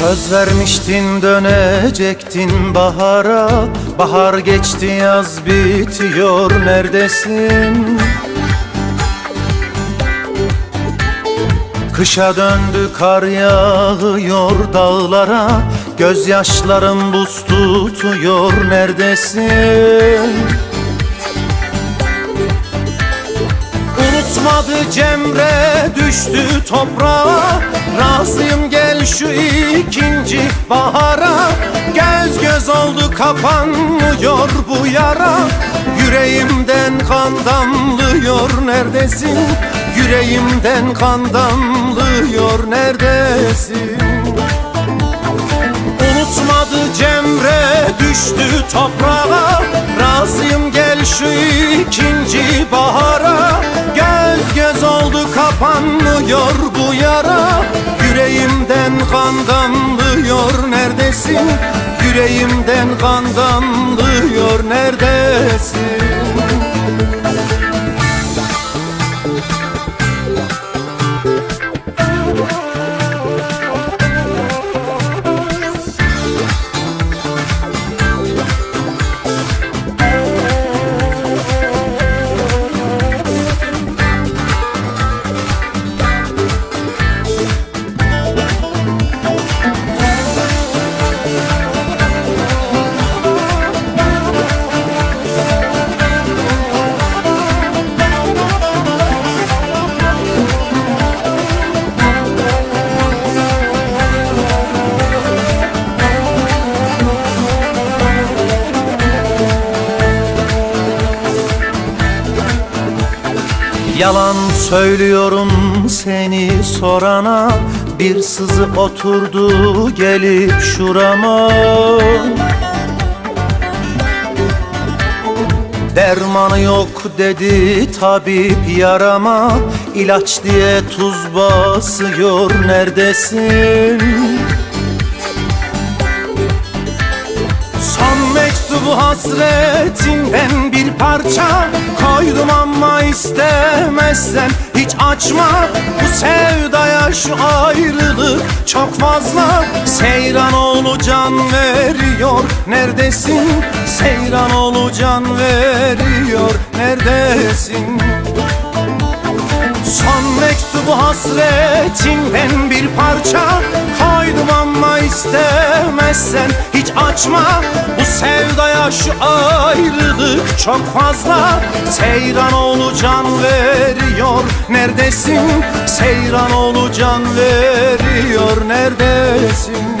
Söz vermiştin dönecektin bahara Bahar geçti yaz bitiyor neredesin? Kışa döndü kar yağıyor dağlara Gözyaşlarım buz tutuyor neredesin? Unutmadı Cemre düştü toprağa Razıyım gel şu ikinci bahara Göz göz oldu kapanmıyor bu yara Yüreğimden kan damlıyor neredesin? Yüreğimden kan damlıyor neredesin? Unutmadı Cemre düştü toprağa kan damlıyor neredesin? Yüreğimden kan damlıyor neredesin? Yalan söylüyorum seni sorana Bir sızı oturdu gelip şurama Dermanı yok dedi tabip yarama İlaç diye tuz basıyor neredesin? Son mektubu hasretinden bir parça Koydum ama istemezsen hiç açma Bu sevdaya şu ayrılık çok fazla Seyran oğlu can veriyor neredesin? Seyran oğlu can veriyor neredesin? Son mektubu hasretinden istemezsen hiç açma Bu sevdaya şu ayrılık çok fazla Seyran oğlu can veriyor neredesin? Seyran oğlu can veriyor neredesin?